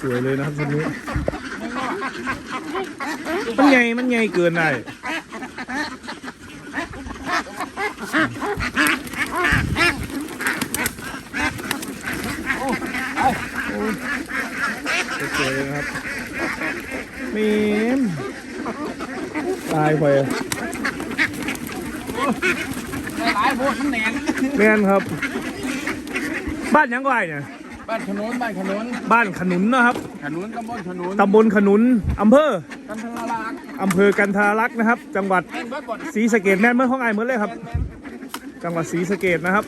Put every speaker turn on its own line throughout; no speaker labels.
สวยๆเลยนะครับชุดนี้ มันใหญ่ มันใหญ่เกินได้สวยๆเลยนะครับเมมตายไปอะ
หลายโพดมันแหนน
แม่นครับ บ้านหยังไงเนี่ย
บ้านขนุนบ้านขนุน
บ้านขนุนนะครับ
ขนุนตำบลขนุน
ตำบลขนุนอำเภอ
กันทราลักษณ์
อำเภอกันทารักษ์นะครับ จังหวัด
แม่นเบิดบ่อน
ศรีสะเกดแม่นเมื่อห้องไอเหมือนเลยครับ
แม่น
จังหวัดศรีสะเกดนะครับ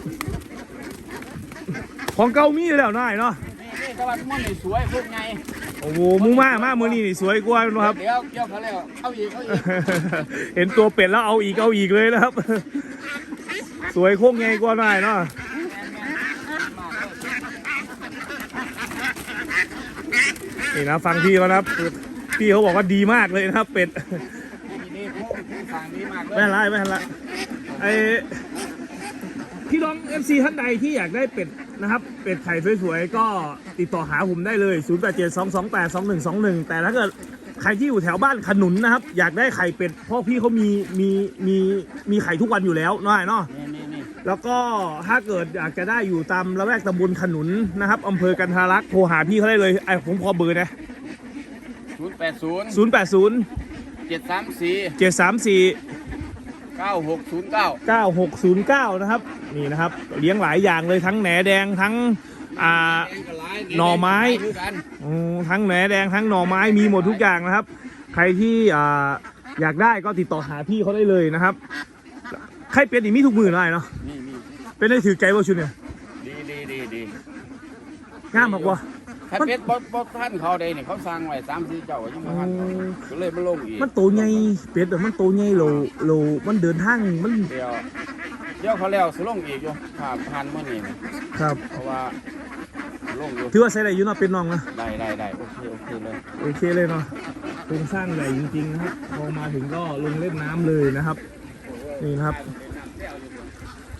ของเก่ามีอยู่แล้วน้อยเนาะ
นี่นี่ตะวันมันนี่สวยพวกไง
โอ้โหมูมามามือนี้นี่สวยกว่านะครับ
เดี๋ยวเกี่ยวเขาแล้วเอาอีกเอาอีก
เห็นตัวเป็ดแล้วเอาอีกเอาอีกเลยนะครับ สวยโค้งไงกว่าหน่อยเนาะ นี่นะฟังพี่เขานะครับพี่เขาบอกว่าดีมากเลยนะครับ เป็ด
นี่นี่พวกสั่งดีมากเล
ไม่
ย
เป็นไรไม่เป็นไรไอพี่น้อง FC ท่านใดที่อยากได้เป็ดนะครับ เป็ดไข่สวยๆ ก็ติดต่อหาผมได้เลย 0872282121 แต่ถ้าเกิดใครที่อยู่แถวบ้านขนุนนะครับ อยากได้ไข่เป็ดพราะพี่เขามีมีมีมีไข่ทุกวันอยู่แล้วเนาะเนาะ แล้วก็ถ้าเกิดอยากจะได้อยู่ตามละแวกตำบลขนุนนะครับอำเภอกันทารักษ์โทรหาพี่เขาได้เลยไอผมขอเบอร์นะ
ศูนย์แปดศูนย์
080
เจ็ดสามสี่
734
เก้าหกศูนย์เก้า
9609 นะครับ นี่นะครับ เลี้ยงหลายอย่างเลยทั้งแหนแดงทั้งอ่า หน่อไม้ อืมทั้งแหนแดงทั้งหน่อไม้มีหมดทุกอย่างนะครับ ใครที่อ่าอยากได้ก็ติดต่อหาพี่เขาได้เลยนะครับ ไข่เป็ดนี่มีทุกมือหน่อยเนาะ
นี่นี่
เป็นได้ถือใจว่าชุดเนี่ย
ดีดีดีดี
งามบอกว่า
ถ้าเป็ดบดบดท่านเขาได้นี่เขาสร้างไว้สามสี่เจ้ายังไม่ทันก็เลยมาลงอีก
มันโตใหญ่เป็ดอะมันโตใหญ่โลโลมันเดินทางมัน
เดี๋ยวเดี๋ยวเขาแล้วสิลงอีกอยู่ผ่านผ่านมื่อนี้นะครับ เพราะว่าลงอยู่
ถือว่าใช้ได้อยู่เนาะเป็นน้องนะ
ได้ได้ได้โอเคโอเคเลย
โอเคเลยเนาะโครงสร้างใหญ่จริงๆนะครับพอมาถึงก็ลงเล่นน้ำเลยนะครับ นี่นะครับ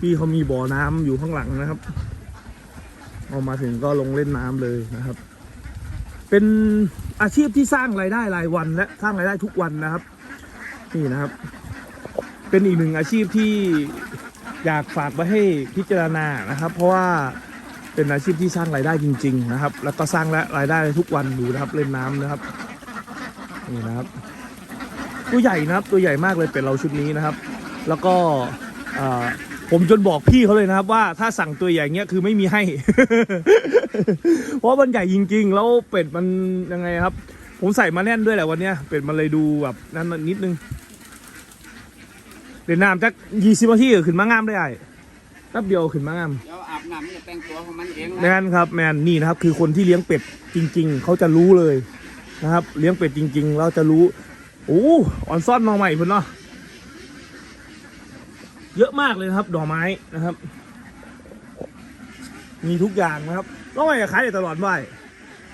พี่เขามีบ่อน้ำอยู่ข้างหลังนะครับพอมาถึงก็ลงเล่นน้ำเลยนะครับ เป็นอาชีพที่สร้างรายได้รายวันและสร้างรายได้ทุกวันนะครับ นี่นะครับ เป็นอีกหนึ่งอาชีพที่อยากฝากไว้ให้พิจารณานะครับ เพราะว่าเป็นอาชีพที่สร้างรายได้จริง ๆ นะครับ แล้วก็สร้างและรายได้ทุกวันดูนะครับ เล่นน้ำนะครับนี่นะครับ ตัวใหญ่นะครับ ตัวใหญ่มากเลยเป็นเราชุดนี้นะครับ แล้วก็อ่าผมจนบอกพี่เขาเลยนะครับว่าถ้าสั่งตัวใหญ่เงี้ยคือไม่มีให้ เพราะมันใหญ่จริง ๆ แล้วเป็ดมันยังไงครับ ผมใส่มาแน่นด้วยแหละวันเนี้ยเป็ดมันเลยดูแบบนั้นนิดนึงเดี๋ยวน้ำจักยี่สิบนาทีก็ขึ้นมางามได้ไอ้แป๊บเดียวขึ้นมางาม
เดี๋ยวอาบน้ำนี่แต่งตัวของมันเอง
แม
นะ
นครับแมนนี่นะครับ คือคนที่เลี้ยงเป็ดจริง ๆเขาจะรู้เลยนะครับ เลี้ยงเป็ดจริง ๆ เราจะรู้โอ้อ่อนซ่อนมาใหม่เพิ่นเนาะ เยอะมากเลยนะครับดอกไม้นะครับ มีทุกอย่างนะครับแล้วไงจะขายได้ตลอดไว้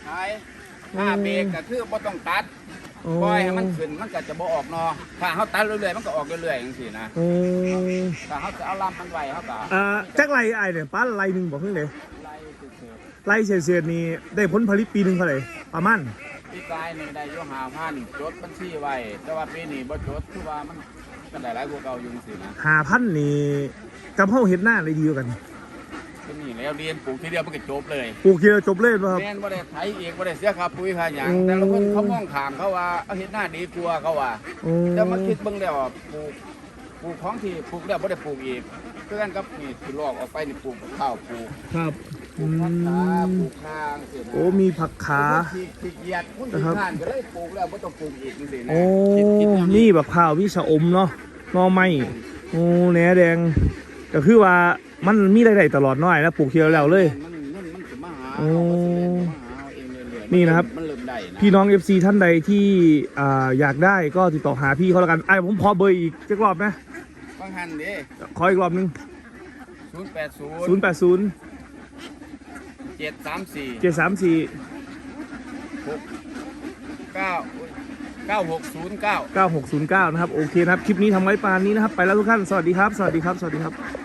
ใช่ถ้าเบรกก็คือบ่ต้องตัด
โอ้
ปล่อยให้มันขึ้นมันก็จะบ่ออกนอถ้าเขาตัดเรื่อยๆมันก็ออกเรื่อยๆอย่างนี้นะ
โอ้
ถ้าเขาจะเอาลำมันไว้เขาก็
อ่าจักไรไอเนี่ยป้าไรหนึ่งบอกเพิ่งเลย
ไล่ซื่อ
ไรเศษๆนี่ได้ผลผลิตปีหนึ่งเท่าไหร่ประมาณ
ๆพี่กายนี่ได้อยู่หาพันจดบัญชีไว้แต่ว่าปีนี้บ่จดคือว่ามัน ก็ได้หลายกว่าเก่าอยู่สินะ
หาพันนี่กับเฮาเห็ดหน้าเลยดีกว่ากัน
ก็นี่แล้วเรียนปลูกทีเดียวมันก็จบเลย
ปลูกเกียวจบเลยป่ะครับ
แม่นบ่ได้ไถเองบ่ได้เสียค่าปุ๋ยค่าหยัง
อืม
แต่ละคนเขามองข้ามเขาว่าเอาเฮ็ดหน้าดีกว่าเขาว่า
โอ้
แต่มาคิดเบิ่งแล้วอะปลูกปลูกของที่ปลูกแล้วบ่ได้ปลูกอีกเพื่อนกับนี่ที่ลอกออกไปนี่ปลูกข้าวปลูก
ครับ
ปลู
อื
กผักขามปลูกข้างสินะ
โอ้มีผักขา
ที่ที่เกียดคุณ
นะ
ที่
ครับ
ข้านก็เลยปลูกแล้วบ่ต้องปลูกอีกจังซี่นะ
โอ้
คิดคิดแว
นี่แบบข้าวพี่ชะอมเนาะหนอไม้โอ้แหนแดงก็คือว่ามันมีรายได้ตลอดน้อยแล้วปลูกเคียวแล้วเลย
มันมันมันสิมาหา
โอ้
เอาเองเรื่อยๆ
นี่นะครับ
มันเริ่มได้นะ
พี่น้อง FC ท่านใดที่อ่าอยากได้ก็ติดต่อหาพี่เขาแล้วกันไอ้ผมพอเบอร์อีกจักรอบนะ
ฟังหันเด้
ขออีกรอบหนึง
080
080
734
734
9 9609
9609นะครับ โอเคนะครับ คลิปนี้ทำไว้ปานนี้นะครับ ไปแล้วทุกท่าน สวัสดีครับ สวัสดีครับ สวัสดีครับ